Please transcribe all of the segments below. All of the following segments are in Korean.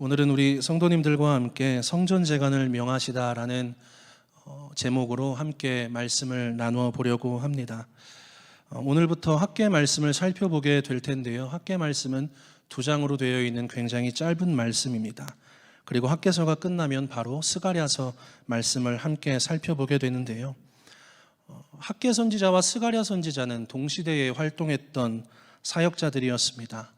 오늘은 우리 성도님들과 함께 성전재간을 명하시다라는 어, 제목으로 함께 말씀을 나누어 보려고 합니다. 어, 오늘부터 학계 말씀을 살펴보게 될 텐데요. 학계 말씀은 두 장으로 되어 있는 굉장히 짧은 말씀입니다. 그리고 학계서가 끝나면 바로 스가랴서 말씀을 함께 살펴보게 되는데요. 어, 학계 선지자와 스가랴 선지자는 동시대에 활동했던 사역자들이었습니다.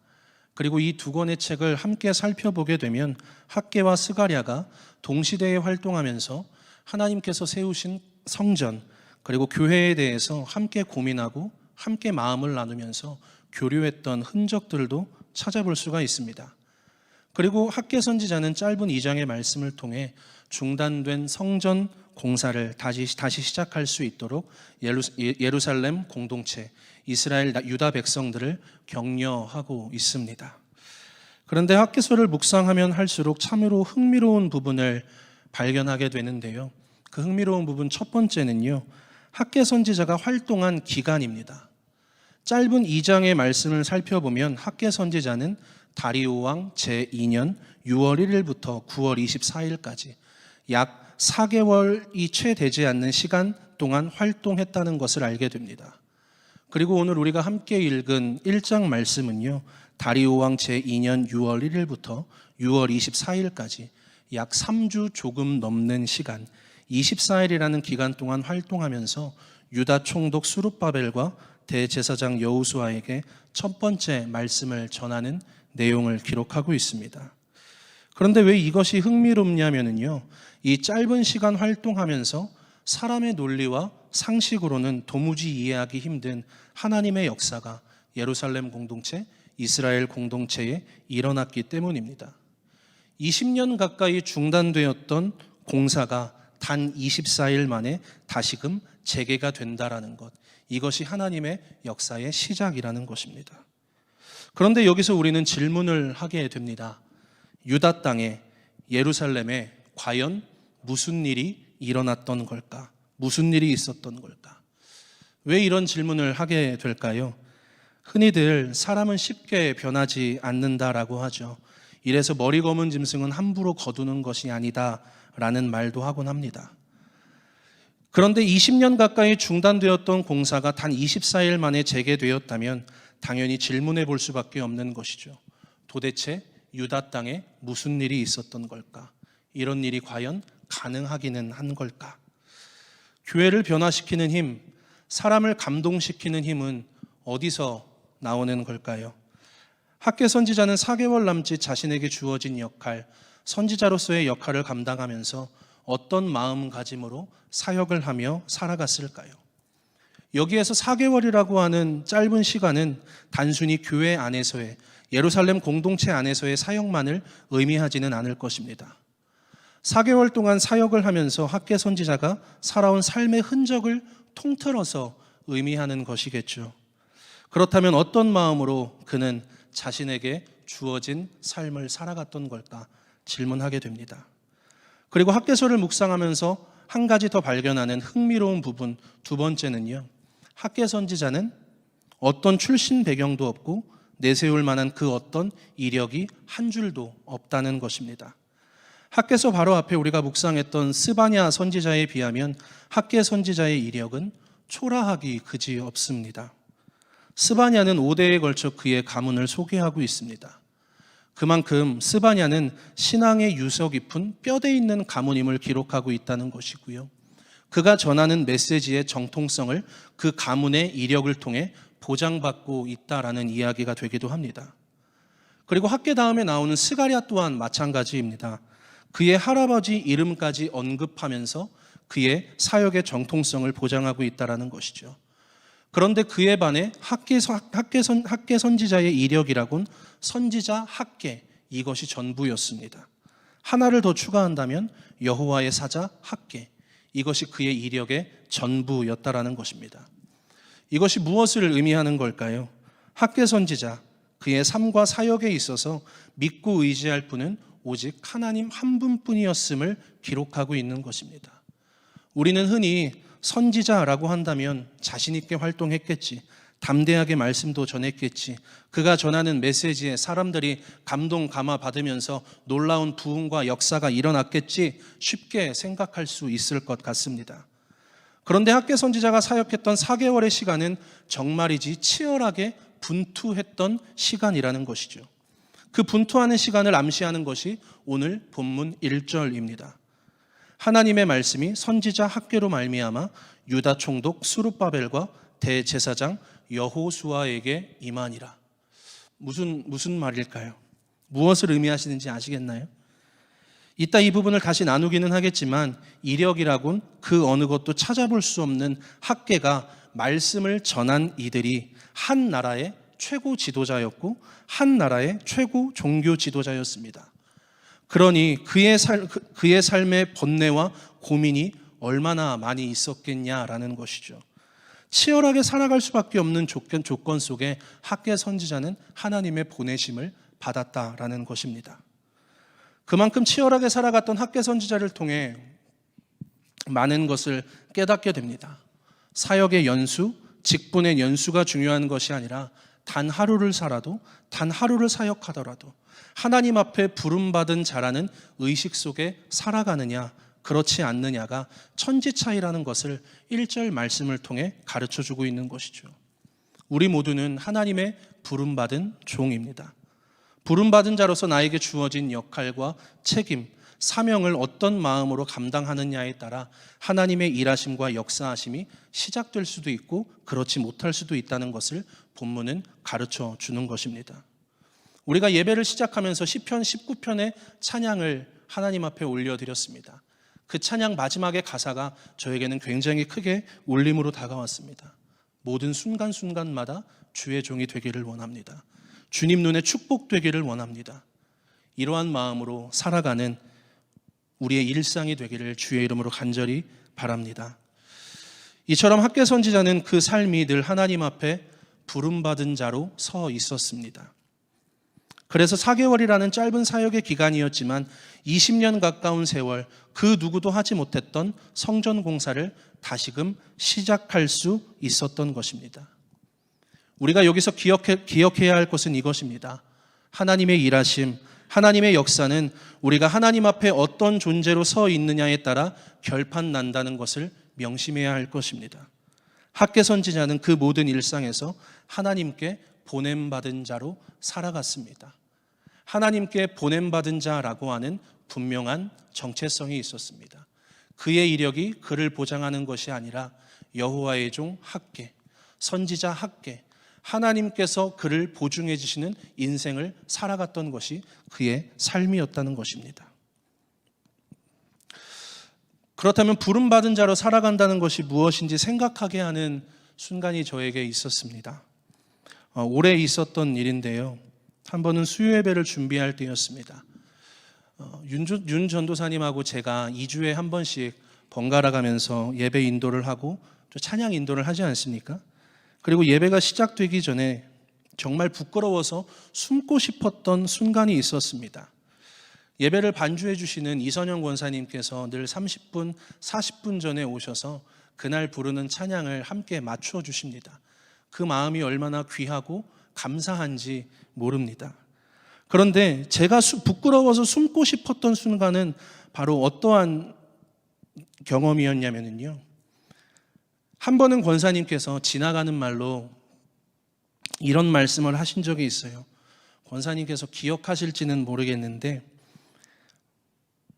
그리고 이 두 권의 책을 함께 살펴보게 되면 학계와 스가랴가 동시대에 활동하면서 하나님께서 세우신 성전 그리고 교회에 대해서 함께 고민하고 함께 마음을 나누면서 교류했던 흔적들도 찾아볼 수가 있습니다. 그리고 학계 선지자는 짧은 2장의 말씀을 통해 중단된 성전 공사를 다시 다시 시작할 수 있도록 예루, 예루살렘 공동체 이스라엘 유다 백성들을 격려하고 있습니다. 그런데 학계서를 묵상하면 할수록 참으로 흥미로운 부분을 발견하게 되는데요. 그 흥미로운 부분 첫 번째는요. 학계 선지자가 활동한 기간입니다. 짧은 2장의 말씀을 살펴보면 학계 선지자는 다리오 왕 제2년 6월 1일부터 9월 24일까지 약 4개월이 채 되지 않는 시간 동안 활동했다는 것을 알게 됩니다. 그리고 오늘 우리가 함께 읽은 1장 말씀은요. 다리오 왕 제2년 6월 1일부터 6월 24일까지 약 3주 조금 넘는 시간 24일이라는 기간 동안 활동하면서 유다 총독 수룹바벨과 대제사장 여우수아에게 첫 번째 말씀을 전하는 내용을 기록하고 있습니다. 그런데 왜 이것이 흥미롭냐면요. 이 짧은 시간 활동하면서 사람의 논리와 상식으로는 도무지 이해하기 힘든 하나님의 역사가 예루살렘 공동체, 이스라엘 공동체에 일어났기 때문입니다. 20년 가까이 중단되었던 공사가 단 24일 만에 다시금 재개가 된다라는 것. 이것이 하나님의 역사의 시작이라는 것입니다. 그런데 여기서 우리는 질문을 하게 됩니다. 유다 땅에 예루살렘에 과연 무슨 일이 일어났던 걸까? 무슨 일이 있었던 걸까? 왜 이런 질문을 하게 될까요? 흔히들 사람은 쉽게 변하지 않는다라고 하죠. 이래서 머리 검은 짐승은 함부로 거두는 것이 아니다 라는 말도 하곤 합니다. 그런데 20년 가까이 중단되었던 공사가 단 24일 만에 재개되었다면 당연히 질문해 볼 수밖에 없는 것이죠. 도대체 유다 땅에 무슨 일이 있었던 걸까? 이런 일이 과연 가능하기는 한 걸까? 교회를 변화시키는 힘, 사람을 감동시키는 힘은 어디서 나오는 걸까요? 학계 선지자는 4개월 남짓 자신에게 주어진 역할, 선지자로서의 역할을 감당하면서 어떤 마음가짐으로 사역을 하며 살아갔을까요? 여기에서 4개월이라고 하는 짧은 시간은 단순히 교회 안에서의 예루살렘 공동체 안에서의 사역만을 의미하지는 않을 것입니다. 4개월 동안 사역을 하면서 학계 선지자가 살아온 삶의 흔적을 통틀어서 의미하는 것이겠죠. 그렇다면 어떤 마음으로 그는 자신에게 주어진 삶을 살아갔던 걸까 질문하게 됩니다. 그리고 학계서를 묵상하면서 한 가지 더 발견하는 흥미로운 부분 두 번째는요. 학계 선지자는 어떤 출신 배경도 없고 내세울 만한 그 어떤 이력이 한 줄도 없다는 것입니다. 학계서 바로 앞에 우리가 묵상했던 스바냐 선지자에 비하면 학계 선지자의 이력은 초라하기 그지 없습니다. 스바냐는 5대에 걸쳐 그의 가문을 소개하고 있습니다. 그만큼 스바냐는 신앙의 유서 깊은 뼈대 있는 가문임을 기록하고 있다는 것이고요. 그가 전하는 메시지의 정통성을 그 가문의 이력을 통해 보장받고 있다라는 이야기가 되기도 합니다. 그리고 학계 다음에 나오는 스가랴 또한 마찬가지입니다. 그의 할아버지 이름까지 언급하면서 그의 사역의 정통성을 보장하고 있다라는 것이죠. 그런데 그에 반해 학계, 학계, 선, 학계 선지자의 이력이라곤 선지자 학계 이것이 전부였습니다. 하나를 더 추가한다면 여호와의 사자 학계 이것이 그의 이력의 전부였다라는 것입니다. 이것이 무엇을 의미하는 걸까요? 학계 선지자 그의 삶과 사역에 있어서 믿고 의지할 분은 오직 하나님 한 분뿐이었음을 기록하고 있는 것입니다. 우리는 흔히 선지자라고 한다면 자신 있게 활동했겠지, 담대하게 말씀도 전했겠지. 그가 전하는 메시지에 사람들이 감동 감화 받으면서 놀라운 부흥과 역사가 일어났겠지 쉽게 생각할 수 있을 것 같습니다. 그런데 학계 선지자가 사역했던 4개월의 시간은 정말이지 치열하게 분투했던 시간이라는 것이죠. 그 분투하는 시간을 암시하는 것이 오늘 본문 1절입니다. 하나님의 말씀이 선지자 학계로 말미암아 유다 총독 수룹바벨과 대제사장 여호수아에게 임하니라. 무슨 무슨 말일까요? 무엇을 의미하시는지 아시겠나요? 이따 이 부분을 다시 나누기는 하겠지만 이력이라곤 그 어느 것도 찾아볼 수 없는 학계가 말씀을 전한 이들이 한 나라의 최고 지도자였고 한 나라의 최고 종교 지도자였습니다. 그러니 그의 살 그- 그의 삶의 번뇌와 고민이 얼마나 많이 있었겠냐라는 것이죠. 치열하게 살아갈 수밖에 없는 조건, 조건 속에 학계 선지자는 하나님의 보내심을 받았다라는 것입니다. 그만큼 치열하게 살아갔던 학계 선지자를 통해 많은 것을 깨닫게 됩니다. 사역의 연수, 직분의 연수가 중요한 것이 아니라 단 하루를 살아도 단 하루를 사역하더라도 하나님 앞에 부름받은 자라는 의식 속에 살아가느냐 그렇지 않느냐가 천지 차이라는 것을 1절 말씀을 통해 가르쳐 주고 있는 것이죠. 우리 모두는 하나님의 부름받은 종입니다. 부름받은 자로서 나에게 주어진 역할과 책임, 사명을 어떤 마음으로 감당하느냐에 따라 하나님의 일하심과 역사하심이 시작될 수도 있고 그렇지 못할 수도 있다는 것을 본문은 가르쳐 주는 것입니다. 우리가 예배를 시작하면서 시편 19편의 찬양을 하나님 앞에 올려 드렸습니다. 그 찬양 마지막의 가사가 저에게는 굉장히 크게 울림으로 다가왔습니다. 모든 순간순간마다 주의 종이 되기를 원합니다. 주님 눈에 축복되기를 원합니다. 이러한 마음으로 살아가는 우리의 일상이 되기를 주의 이름으로 간절히 바랍니다. 이처럼 학계 선지자는 그 삶이 늘 하나님 앞에 부름받은 자로 서 있었습니다. 그래서 4개월이라는 짧은 사역의 기간이었지만 20년 가까운 세월 그 누구도 하지 못했던 성전 공사를 다시금 시작할 수 있었던 것입니다. 우리가 여기서 기억해, 기억해야 할 것은 이것입니다. 하나님의 일하심, 하나님의 역사는 우리가 하나님 앞에 어떤 존재로 서 있느냐에 따라 결판 난다는 것을 명심해야 할 것입니다. 학계 선지자는 그 모든 일상에서 하나님께 보냄받은 자로 살아갔습니다. 하나님께 보냄받은 자라고 하는 분명한 정체성이 있었습니다. 그의 이력이 그를 보장하는 것이 아니라 여호와의 종 학계, 선지자 학계, 하나님께서 그를 보증해 주시는 인생을 살아갔던 것이 그의 삶이었다는 것입니다. 그렇다면 부름받은 자로 살아간다는 것이 무엇인지 생각하게 하는 순간이 저에게 있었습니다. 어, 올해 있었던 일인데요. 한 번은 수요 예배를 준비할 때였습니다. 어, 윤, 주- 윤 전도사님하고 제가 2주에 한 번씩 번갈아 가면서 예배 인도를 하고 또 찬양 인도를 하지 않습니까? 그리고 예배가 시작되기 전에 정말 부끄러워서 숨고 싶었던 순간이 있었습니다. 예배를 반주해 주시는 이선영 권사님께서 늘 30분, 40분 전에 오셔서 그날 부르는 찬양을 함께 맞춰 주십니다. 그 마음이 얼마나 귀하고 감사한지 모릅니다. 그런데 제가 수- 부끄러워서 숨고 싶었던 순간은 바로 어떠한 경험이었냐면요. 한 번은 권사님께서 지나가는 말로 이런 말씀을 하신 적이 있어요. 권사님께서 기억하실지는 모르겠는데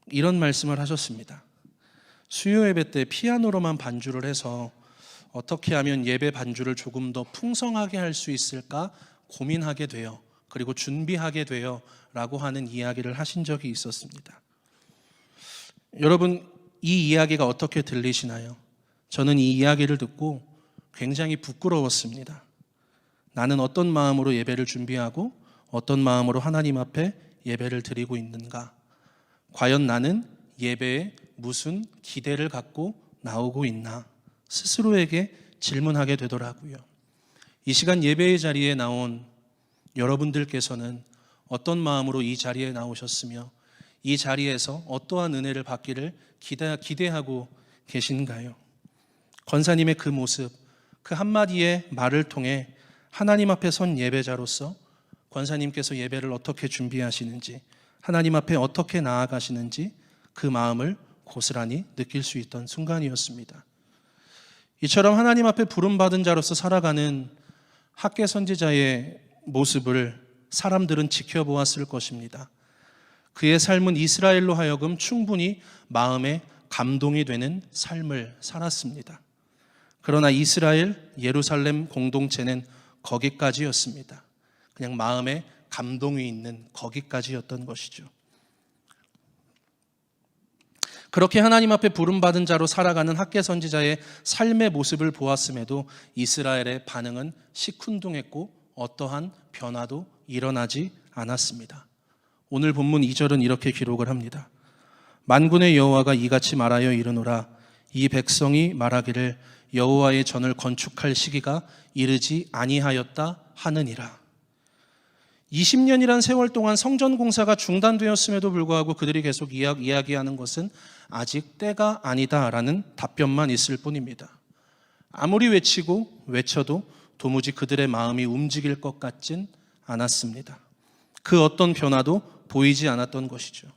이런 말씀을 하셨습니다. 수요 예배 때 피아노로만 반주를 해서 어떻게 하면 예배 반주를 조금 더 풍성하게 할 수 있을까 고민하게 돼요. 그리고 준비하게 돼요. 라고 하는 이야기를 하신 적이 있었습니다. 여러분, 이 이야기가 어떻게 들리시나요? 저는 이 이야기를 듣고 굉장히 부끄러웠습니다. 나는 어떤 마음으로 예배를 준비하고 어떤 마음으로 하나님 앞에 예배를 드리고 있는가? 과연 나는 예배에 무슨 기대를 갖고 나오고 있나? 스스로에게 질문하게 되더라고요. 이 시간 예배의 자리에 나온 여러분들께서는 어떤 마음으로 이 자리에 나오셨으며 이 자리에서 어떠한 은혜를 받기를 기대, 기대하고 계신가요? 권사님의 그 모습, 그 한마디의 말을 통해 하나님 앞에 선 예배자로서 권사님께서 예배를 어떻게 준비하시는지 하나님 앞에 어떻게 나아가시는지 그 마음을 고스란히 느낄 수 있던 순간이었습니다. 이처럼 하나님 앞에 부름받은 자로서 살아가는 학계 선지자의 모습을 사람들은 지켜보았을 것입니다. 그의 삶은 이스라엘로 하여금 충분히 마음에 감동이 되는 삶을 살았습니다. 그러나 이스라엘, 예루살렘 공동체는 거기까지였습니다. 그냥 마음에 감동이 있는 거기까지였던 것이죠. 그렇게 하나님 앞에 부름받은 자로 살아가는 학계 선지자의 삶의 모습을 보았음에도 이스라엘의 반응은 시큰둥했고 어떠한 변화도 일어나지 않았습니다. 오늘 본문 2절은 이렇게 기록을 합니다. 만군의 여호와가 이같이 말하여 이르노라 이 백성이 말하기를 여호와의 전을 건축할 시기가 이르지 아니하였다 하느니라. 20년이란 세월 동안 성전 공사가 중단되었음에도 불구하고 그들이 계속 이야기하는 것은 아직 때가 아니다라는 답변만 있을 뿐입니다. 아무리 외치고 외쳐도 도무지 그들의 마음이 움직일 것 같진 않았습니다. 그 어떤 변화도 보이지 않았던 것이죠.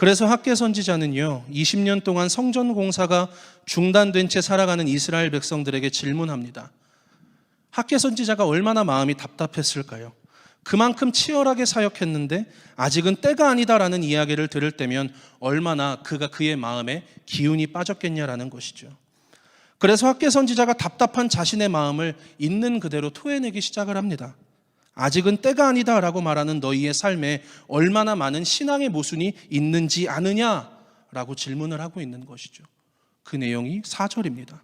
그래서 학계 선지자는요, 20년 동안 성전 공사가 중단된 채 살아가는 이스라엘 백성들에게 질문합니다. 학계 선지자가 얼마나 마음이 답답했을까요? 그만큼 치열하게 사역했는데 아직은 때가 아니다라는 이야기를 들을 때면 얼마나 그가 그의 마음에 기운이 빠졌겠냐라는 것이죠. 그래서 학계 선지자가 답답한 자신의 마음을 있는 그대로 토해내기 시작을 합니다. 아직은 때가 아니다라고 말하는 너희의 삶에 얼마나 많은 신앙의 모순이 있는지 아느냐라고 질문을 하고 있는 것이죠. 그 내용이 4절입니다.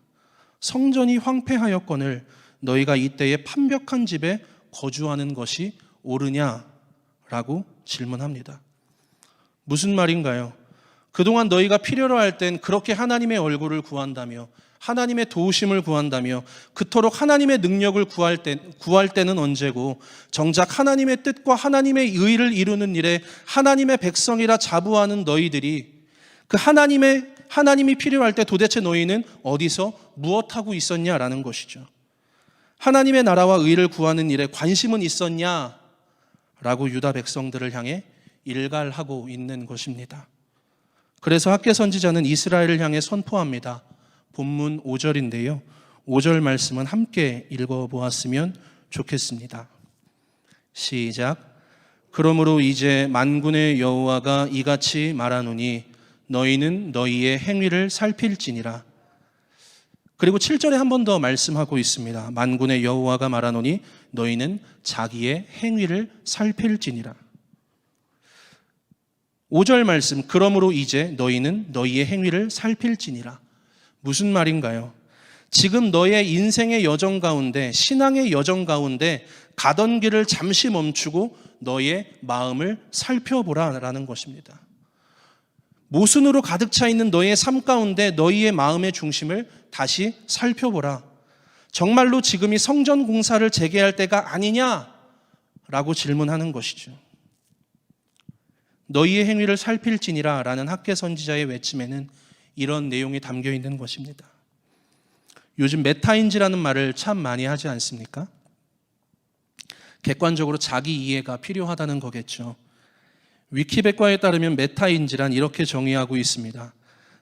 성전이 황폐하였거늘 너희가 이때에 판벽한 집에 거주하는 것이 옳으냐라고 질문합니다. 무슨 말인가요? 그동안 너희가 필요로 할 땐 그렇게 하나님의 얼굴을 구한다며 하나님의 도우심을 구한다며 그토록 하나님의 능력을 구할 때 구할 때는 언제고 정작 하나님의 뜻과 하나님의 의를 이루는 일에 하나님의 백성이라 자부하는 너희들이 그 하나님의 하나님이 필요할 때 도대체 너희는 어디서 무엇하고 있었냐라는 것이죠. 하나님의 나라와 의를 구하는 일에 관심은 있었냐? 라고 유다 백성들을 향해 일갈하고 있는 것입니다. 그래서 학계 선지자는 이스라엘을 향해 선포합니다. 본문 5절인데요. 5절 말씀은 함께 읽어 보았으면 좋겠습니다. 시작. 그러므로 이제 만군의 여호와가 이같이 말하노니 너희는 너희의 행위를 살필지니라. 그리고 7절에 한 번 더 말씀하고 있습니다. 만군의 여호와가 말하노니 너희는 자기의 행위를 살필지니라. 5절 말씀 그러므로 이제 너희는 너희의 행위를 살필지니라. 무슨 말인가요? 지금 너의 인생의 여정 가운데 신앙의 여정 가운데 가던 길을 잠시 멈추고 너의 마음을 살펴보라라는 것입니다. 모순으로 가득 차 있는 너의 삶 가운데 너희의 마음의 중심을 다시 살펴보라. 정말로 지금이 성전 공사를 재개할 때가 아니냐? 라고 질문하는 것이죠. 너희의 행위를 살필지니라 라는 학계 선지자의 외침에는 이런 내용이 담겨 있는 것입니다. 요즘 메타인지라는 말을 참 많이 하지 않습니까? 객관적으로 자기 이해가 필요하다는 거겠죠. 위키백과에 따르면 메타인지란 이렇게 정의하고 있습니다.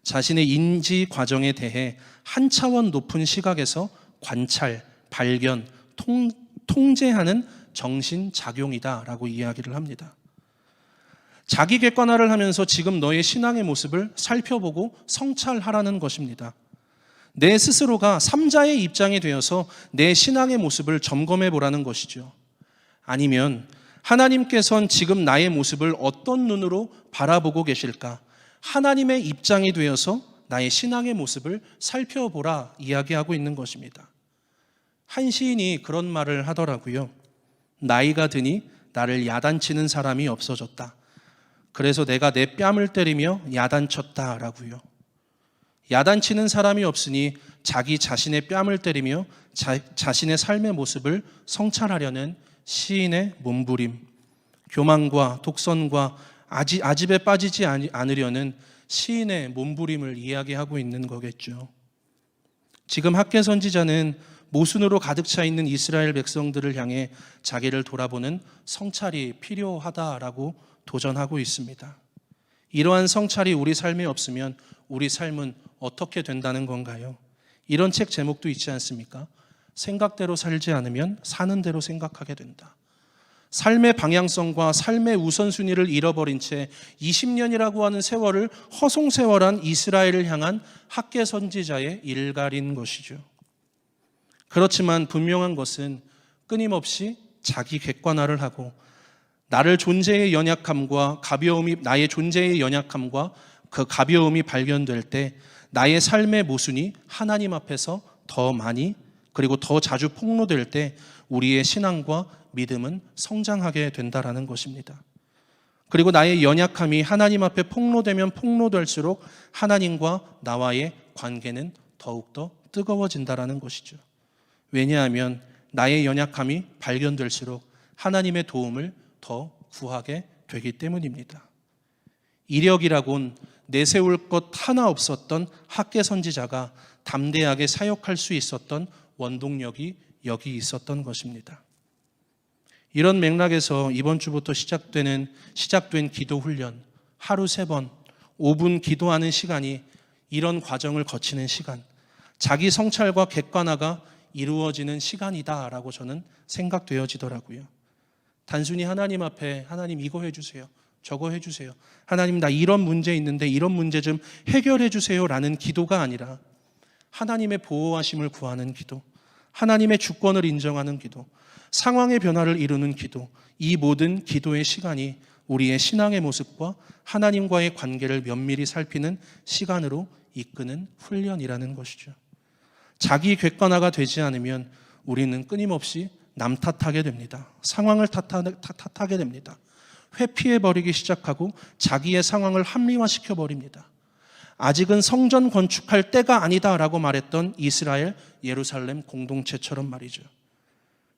자신의 인지 과정에 대해 한 차원 높은 시각에서 관찰, 발견, 통, 통제하는 정신 작용이다라고 이야기를 합니다. 자기 객관화를 하면서 지금 너의 신앙의 모습을 살펴보고 성찰하라는 것입니다. 내 스스로가 삼자의 입장이 되어서 내 신앙의 모습을 점검해 보라는 것이죠. 아니면 하나님께선 지금 나의 모습을 어떤 눈으로 바라보고 계실까? 하나님의 입장이 되어서 나의 신앙의 모습을 살펴보라 이야기하고 있는 것입니다. 한 시인이 그런 말을 하더라고요. 나이가 드니 나를 야단치는 사람이 없어졌다. 그래서 내가 내 뺨을 때리며 야단쳤다라고요. 야단치는 사람이 없으니 자기 자신의 뺨을 때리며 자, 자신의 삶의 모습을 성찰하려는 시인의 몸부림, 교만과 독선과 아지, 아집에 빠지지 않으려는 시인의 몸부림을 이야기하고 있는 거겠죠. 지금 학계 선지자는 모순으로 가득 차 있는 이스라엘 백성들을 향해 자기를 돌아보는 성찰이 필요하다라고 도전하고 있습니다. 이러한 성찰이 우리 삶에 없으면 우리 삶은 어떻게 된다는 건가요? 이런 책 제목도 있지 않습니까? 생각대로 살지 않으면 사는 대로 생각하게 된다. 삶의 방향성과 삶의 우선순위를 잃어버린 채 20년이라고 하는 세월을 허송세월한 이스라엘을 향한 학계 선지자의 일갈인 것이죠. 그렇지만 분명한 것은 끊임없이 자기 객관화를 하고 나를 존재의 연약함과 가벼움이 나의 존재의 연약함과 그 가벼움이 발견될 때 나의 삶의 모순이 하나님 앞에서 더 많이 그리고 더 자주 폭로될 때 우리의 신앙과 믿음은 성장하게 된다라는 것입니다. 그리고 나의 연약함이 하나님 앞에 폭로되면 폭로될수록 하나님과 나와의 관계는 더욱더 뜨거워진다라는 것이죠. 왜냐하면 나의 연약함이 발견될수록 하나님의 도움을 더 구하게 되기 때문입니다. 이력이라곤 내세울 것 하나 없었던 학계 선지자가 담대하게 사역할 수 있었던 원동력이 여기 있었던 것입니다. 이런 맥락에서 이번 주부터 시작되는 시작된 기도 훈련 하루 세 번 5분 기도하는 시간이 이런 과정을 거치는 시간 자기 성찰과 객관화가 이루어지는 시간이다라고 저는 생각되어지더라고요. 단순히 하나님 앞에 하나님 이거 해주세요. 저거 해주세요. 하나님 나 이런 문제 있는데 이런 문제 좀 해결해 주세요라는 기도가 아니라 하나님의 보호하심을 구하는 기도, 하나님의 주권을 인정하는 기도, 상황의 변화를 이루는 기도, 이 모든 기도의 시간이 우리의 신앙의 모습과 하나님과의 관계를 면밀히 살피는 시간으로 이끄는 훈련이라는 것이죠. 자기 객관화가 되지 않으면 우리는 끊임없이 남 탓하게 됩니다. 상황을 탓하 게 됩니다. 회피해 버리기 시작하고 자기의 상황을 합리화시켜 버립니다. 아직은 성전 건축할 때가 아니다라고 말했던 이스라엘 예루살렘 공동체처럼 말이죠.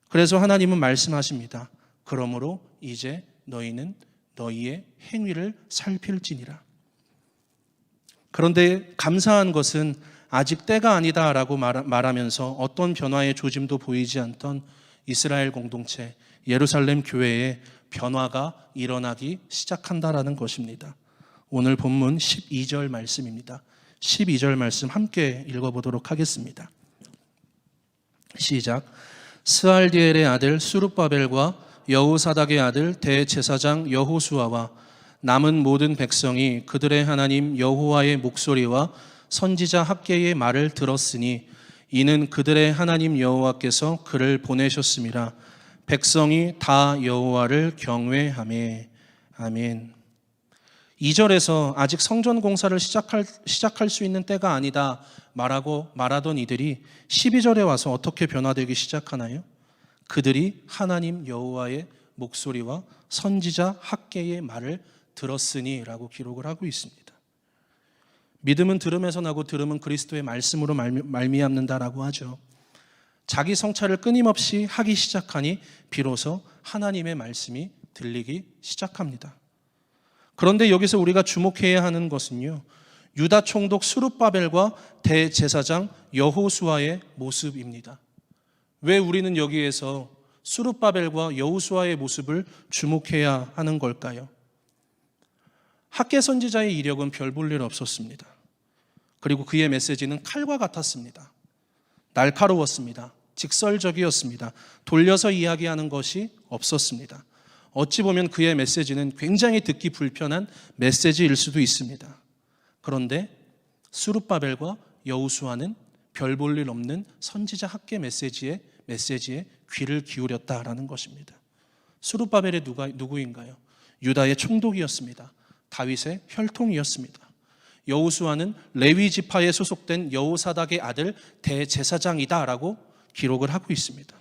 그래서 하나님은 말씀하십니다. 그러므로 이제 너희는 너희의 행위를 살필지니라. 그런데 감사한 것은 아직 때가 아니다라고 말하면서 어떤 변화의 조짐도 보이지 않던 이스라엘 공동체, 예루살렘 교회에 변화가 일어나기 시작한다라는 것입니다. 오늘 본문 12절 말씀입니다. 12절 말씀 함께 읽어보도록 하겠습니다. 시작. 스알디엘의 아들 수룹바벨과 여우사닥의 아들 대제사장 여호수아와 남은 모든 백성이 그들의 하나님 여호와의 목소리와 선지자 학계의 말을 들었으니 이는 그들의 하나님 여호와께서 그를 보내셨습니다. 백성이 다 여호와를 경외하매 아멘. 2절에서 아직 성전 공사를 시작할, 시작할 수 있는 때가 아니다 말하고 말하던 이들이 12절에 와서 어떻게 변화되기 시작하나요? 그들이 하나님 여호와의 목소리와 선지자 학계의 말을 들었으니라고 기록을 하고 있습니다. 믿음은 들음에서 나고 들음은 그리스도의 말씀으로 말미 암는다라고 하죠. 자기 성찰을 끊임없이 하기 시작하니 비로소 하나님의 말씀이 들리기 시작합니다. 그런데 여기서 우리가 주목해야 하는 것은요. 유다 총독 수룹바벨과 대제사장 여호수아의 모습입니다. 왜 우리는 여기에서 수룹바벨과 여호수아의 모습을 주목해야 하는 걸까요? 학계 선지자의 이력은 별 볼 일 없었습니다. 그리고 그의 메시지는 칼과 같았습니다. 날카로웠습니다. 직설적이었습니다. 돌려서 이야기하는 것이 없었습니다. 어찌 보면 그의 메시지는 굉장히 듣기 불편한 메시지일 수도 있습니다. 그런데 수룹바벨과 여우수아는 별 볼 일 없는 선지자 학계 메시지에 메시지에 귀를 기울였다라는 것입니다. 수룹바벨의 누가 누구인가요? 유다의 총독이었습니다. 다윗의 혈통이었습니다. 여우수아는 레위 지파에 소속된 여우사닥의 아들 대제사장이다라고 기록을 하고 있습니다.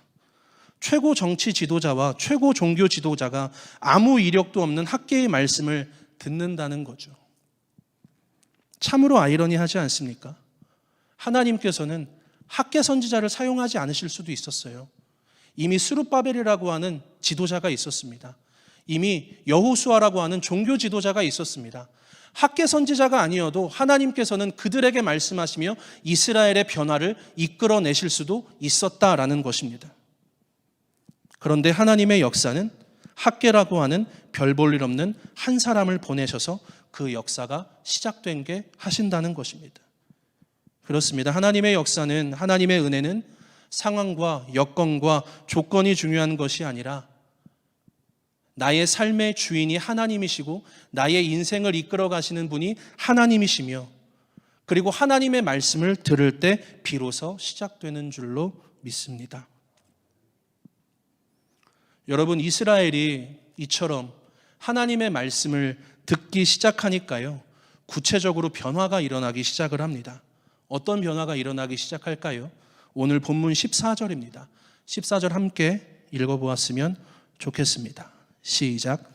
최고 정치 지도자와 최고 종교 지도자가 아무 이력도 없는 학계의 말씀을 듣는다는 거죠. 참으로 아이러니하지 않습니까? 하나님께서는 학계 선지자를 사용하지 않으실 수도 있었어요. 이미 수룹바벨이라고 하는 지도자가 있었습니다. 이미 여호수아라고 하는 종교 지도자가 있었습니다. 학계 선지자가 아니어도 하나님께서는 그들에게 말씀하시며 이스라엘의 변화를 이끌어내실 수도 있었다라는 것입니다. 그런데 하나님의 역사는 학계라고 하는 별 볼 일 없는 한 사람을 보내셔서 그 역사가 시작된 게 하신다는 것입니다. 그렇습니다. 하나님의 역사는 하나님의 은혜는 상황과 여건과 조건이 중요한 것이 아니라 나의 삶의 주인이 하나님이시고 나의 인생을 이끌어 가시는 분이 하나님이시며 그리고 하나님의 말씀을 들을 때 비로소 시작되는 줄로 믿습니다. 여러분 이스라엘이 이처럼 하나님의 말씀을 듣기 시작하니까요. 구체적으로 변화가 일어나기 시작을 합니다. 어떤 변화가 일어나기 시작할까요? 오늘 본문 14절입니다. 14절 함께 읽어보았으면 좋겠습니다. 시작.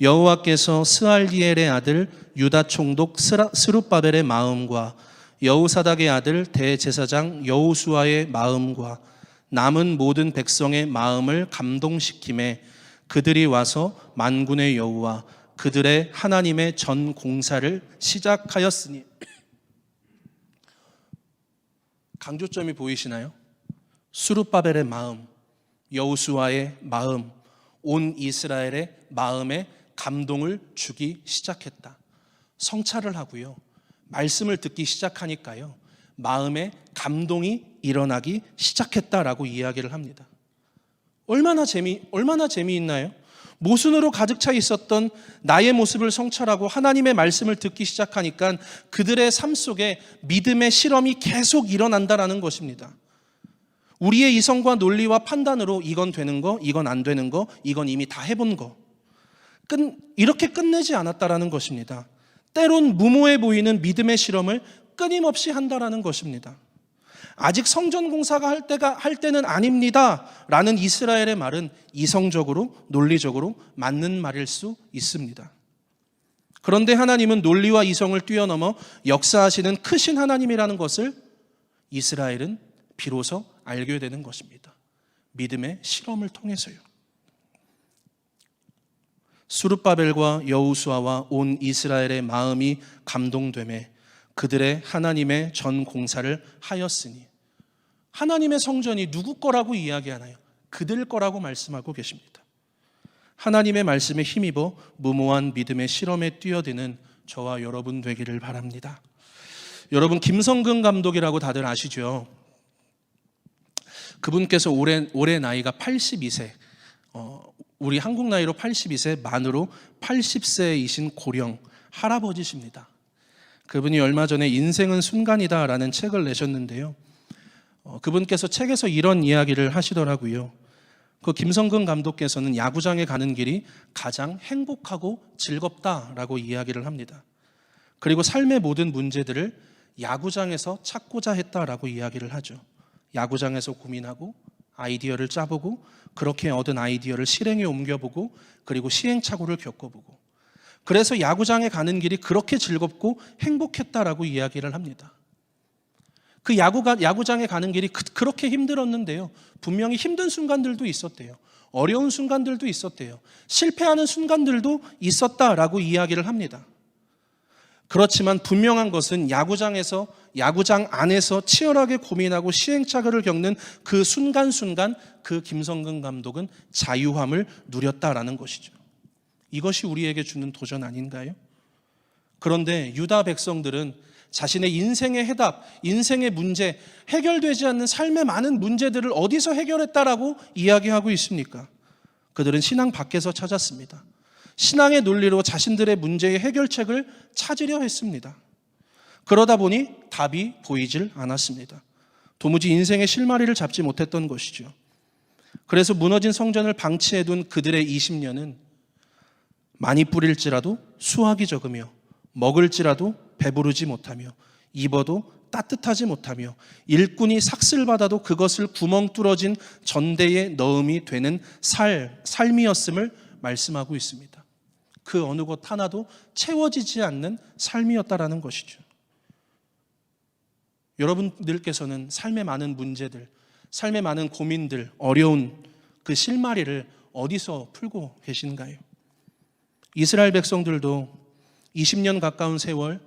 여호와께서 스알디엘의 아들 유다 총독 스룹바벨의 마음과 여우사닥의 아들 대제사장 여우수아의 마음과 남은 모든 백성의 마음을 감동시킴에 그들이 와서 만군의 여호와 그들의 하나님의 전 공사를 시작하였으니 강조점이 보이시나요? 수르바벨의 마음, 여우수아의 마음, 온 이스라엘의 마음에 감동을 주기 시작했다. 성찰을 하고요. 말씀을 듣기 시작하니까요. 마음에 감동이 일어나기 시작했다라고 이야기를 합니다. 얼마나 재미 얼마나 재미있나요? 모순으로 가득 차 있었던 나의 모습을 성찰하고 하나님의 말씀을 듣기 시작하니까 그들의 삶 속에 믿음의 실험이 계속 일어난다라는 것입니다. 우리의 이성과 논리와 판단으로 이건 되는 거, 이건 안 되는 거, 이건 이미 다 해본 거. 끝, 이렇게 끝내지 않았다라는 것입니다. 때론 무모해 보이는 믿음의 실험을 끊임없이 한다라는 것입니다. 아직 성전 공사가 할 때가 할 때는 아닙니다라는 이스라엘의 말은 이성적으로 논리적으로 맞는 말일 수 있습니다. 그런데 하나님은 논리와 이성을 뛰어넘어 역사하시는 크신 하나님이라는 것을 이스라엘은 비로소 알게 되는 것입니다. 믿음의 실험을 통해서요. 수르바벨과 여우수아와 온 이스라엘의 마음이 감동됨에 그들의 하나님의 전 공사를 하였으니 하나님의 성전이 누구 거라고 이야기하나요? 그들 거라고 말씀하고 계십니다. 하나님의 말씀에 힘입어 무모한 믿음의 실험에 뛰어드는 저와 여러분 되기를 바랍니다. 여러분 김성근 감독이라고 다들 아시죠? 그분께서 올해 올해 나이가 82세. 어, 우리 한국 나이로 82세, 만으로 80세이신 고령 할아버지십니다. 그분이 얼마 전에 인생은 순간이다라는 책을 내셨는데요. 어, 그분께서 책에서 이런 이야기를 하시더라고요. 그 김성근 감독께서는 야구장에 가는 길이 가장 행복하고 즐겁다라고 이야기를 합니다. 그리고 삶의 모든 문제들을 야구장에서 찾고자 했다라고 이야기를 하죠. 야구장에서 고민하고 아이디어를 짜보고 그렇게 얻은 아이디어를 실행에 옮겨보고 그리고 시행착오를 겪어보고 그래서 야구장에 가는 길이 그렇게 즐겁고 행복했다라고 이야기를 합니다. 그 야구가, 야구장에 가는 길이 그, 그렇게 힘들었는데요. 분명히 힘든 순간들도 있었대요. 어려운 순간들도 있었대요. 실패하는 순간들도 있었다라고 이야기를 합니다. 그렇지만 분명한 것은 야구장에서 야구장 안에서 치열하게 고민하고 시행착오를 겪는 그 순간순간 그 김성근 감독은 자유함을 누렸다라는 것이죠. 이것이 우리에게 주는 도전 아닌가요? 그런데 유다 백성들은 자신의 인생의 해답, 인생의 문제, 해결되지 않는 삶의 많은 문제들을 어디서 해결했다라고 이야기하고 있습니까? 그들은 신앙 밖에서 찾았습니다. 신앙의 논리로 자신들의 문제의 해결책을 찾으려 했습니다. 그러다 보니 답이 보이질 않았습니다. 도무지 인생의 실마리를 잡지 못했던 것이죠. 그래서 무너진 성전을 방치해 둔 그들의 20년은 많이 뿌릴지라도 수확이 적으며 먹을지라도 배부르지 못하며 입어도 따뜻하지 못하며 일꾼이 삭슬 받아도 그것을 구멍 뚫어진 전대에 넣음이 되는 살 삶이었음을 말씀하고 있습니다. 그 어느 것 하나도 채워지지 않는 삶이었다라는 것이죠. 여러분들께서는 삶의 많은 문제들, 삶의 많은 고민들, 어려운 그 실마리를 어디서 풀고 계신가요? 이스라엘 백성들도 20년 가까운 세월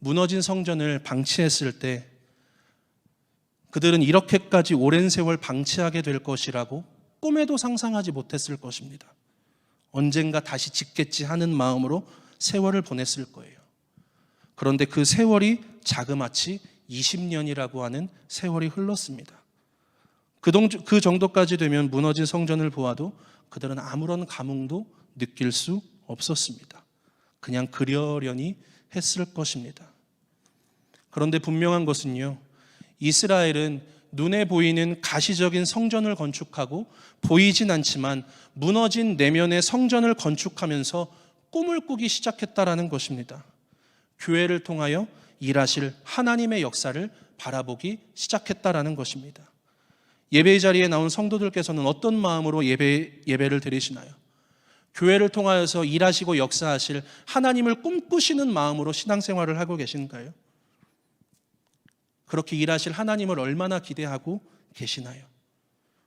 무너진 성전을 방치했을 때 그들은 이렇게까지 오랜 세월 방치하게 될 것이라고 꿈에도 상상하지 못했을 것입니다. 언젠가 다시 짓겠지 하는 마음으로 세월을 보냈을 거예요. 그런데 그 세월이 자그마치 20년이라고 하는 세월이 흘렀습니다. 그, 동, 그 정도까지 되면 무너진 성전을 보아도 그들은 아무런 감흥도 느낄 수 없었습니다. 그냥 그려려니 했을 것입니다. 그런데 분명한 것은요, 이스라엘은 눈에 보이는 가시적인 성전을 건축하고 보이진 않지만 무너진 내면의 성전을 건축하면서 꿈을 꾸기 시작했다라는 것입니다. 교회를 통하여 일하실 하나님의 역사를 바라보기 시작했다라는 것입니다. 예배 자리에 나온 성도들께서는 어떤 마음으로 예배, 예배를 드리시나요? 교회를 통하여서 일하시고 역사하실 하나님을 꿈꾸시는 마음으로 신앙생활을 하고 계신가요? 그렇게 일하실 하나님을 얼마나 기대하고 계시나요?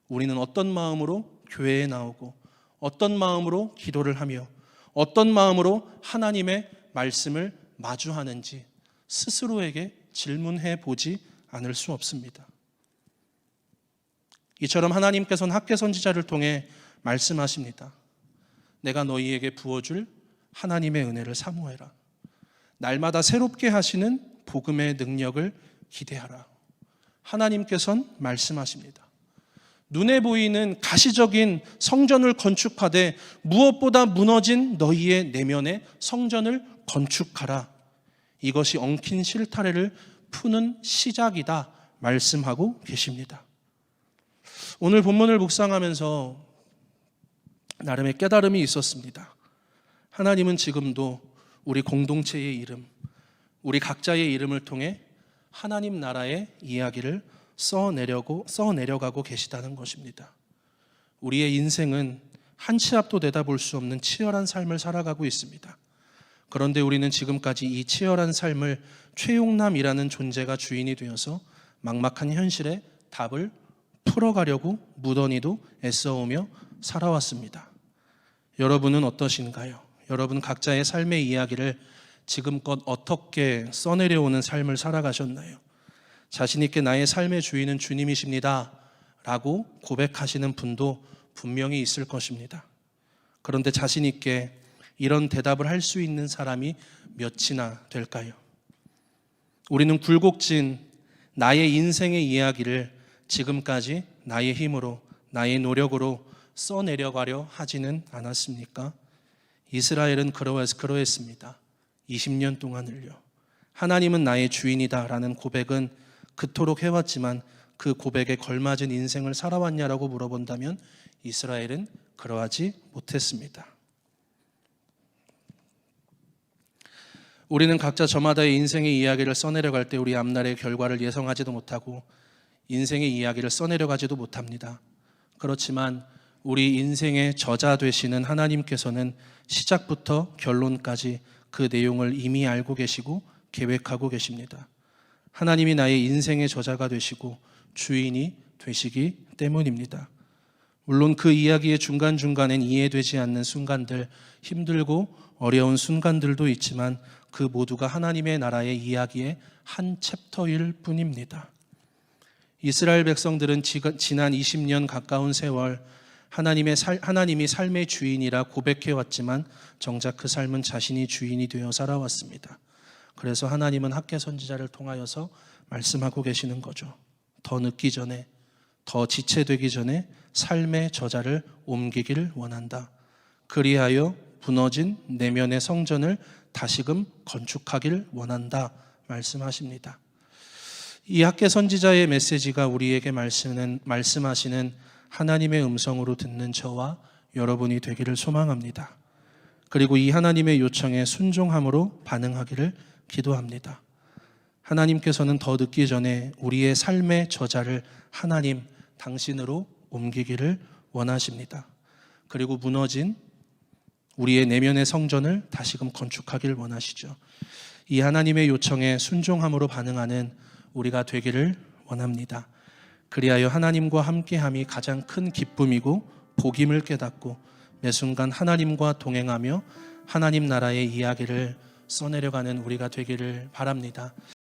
우리는 어떤 마음으로 교회에 나오고 어떤 마음으로 기도를 하며 어떤 마음으로 하나님의 말씀을 마주하는지 스스로에게 질문해 보지 않을 수 없습니다. 이처럼 하나님께서는 학계 선지자를 통해 말씀하십니다. 내가 너희에게 부어줄 하나님의 은혜를 사모해라. 날마다 새롭게 하시는 복음의 능력을 기대하라. 하나님께서는 말씀하십니다. 눈에 보이는 가시적인 성전을 건축하되 무엇보다 무너진 너희의 내면의 성전을 건축하라. 이것이 엉킨 실타래를 푸는 시작이다. 말씀하고 계십니다. 오늘 본문을 묵상하면서 나름의 깨달음이 있었습니다. 하나님은 지금도 우리 공동체의 이름, 우리 각자의 이름을 통해 하나님 나라의 이야기를 써내려고 써내려가고 계시다는 것입니다. 우리의 인생은 한 치 앞도 내다볼 수 없는 치열한 삶을 살아가고 있습니다. 그런데 우리는 지금까지 이 치열한 삶을 최용남이라는 존재가 주인이 되어서 막막한 현실에 답을 풀어가려고 무던히도 애써오며 살아왔습니다. 여러분은 어떠신가요? 여러분 각자의 삶의 이야기를 지금껏 어떻게 써내려오는 삶을 살아가셨나요? 자신있게 나의 삶의 주인은 주님이십니다. 라고 고백하시는 분도 분명히 있을 것입니다. 그런데 자신있게 이런 대답을 할 수 있는 사람이 몇이나 될까요? 우리는 굴곡진 나의 인생의 이야기를 지금까지 나의 힘으로, 나의 노력으로 써내려가려 하지는 않았습니까? 이스라엘은 그러했습니다. 20년 동안을요. 하나님은 나의 주인이다라는 고백은 그토록 해왔지만 그 고백에 걸맞은 인생을 살아왔냐라고 물어본다면 이스라엘은 그러하지 못했습니다. 우리는 각자 저마다의 인생의 이야기를 써내려갈 때 우리 앞날의 결과를 예상하지도 못하고 인생의 이야기를 써내려가지도 못합니다. 그렇지만 우리 인생의 저자 되시는 하나님께서는 시작부터 결론까지 그 내용을 이미 알고 계시고 계획하고 계십니다. 하나님이 나의 인생의 저자가 되시고 주인이 되시기 때문입니다. 물론 그 이야기의 중간중간엔 이해되지 않는 순간들, 힘들고 어려운 순간들도 있지만 그 모두가 하나님의 나라의 이야기의 한 챕터일 뿐입니다. 이스라엘 백성들은 지난 20년 가까운 세월 하나님의 살, 하나님이 삶의 주인이라 고백해 왔지만 정작 그 삶은 자신이 주인이 되어 살아왔습니다. 그래서 하나님은 학계 선지자를 통하여서 말씀하고 계시는 거죠. 더 늦기 전에 더 지체되기 전에 삶의 저자를 옮기기를 원한다. 그리하여 무너진 내면의 성전을 다시금 건축하길 원한다. 말씀하십니다. 이 학계 선지자의 메시지가 우리에게 말씀은, 말씀하시는 하나님의 음성으로 듣는 저와 여러분이 되기를 소망합니다. 그리고 이 하나님의 요청에 순종함으로 반응하기를 기도합니다. 하나님께서는 더 늦기 전에 우리의 삶의 저자를 하나님 당신으로 옮기기를 원하십니다. 그리고 무너진 우리의 내면의 성전을 다시금 건축하길 원하시죠. 이 하나님의 요청에 순종함으로 반응하는 우리가 되기를 원합니다. 그리하여 하나님과 함께함이 가장 큰 기쁨이고 복임을 깨닫고 매 순간 하나님과 동행하며 하나님 나라의 이야기를 써내려가는 우리가 되기를 바랍니다.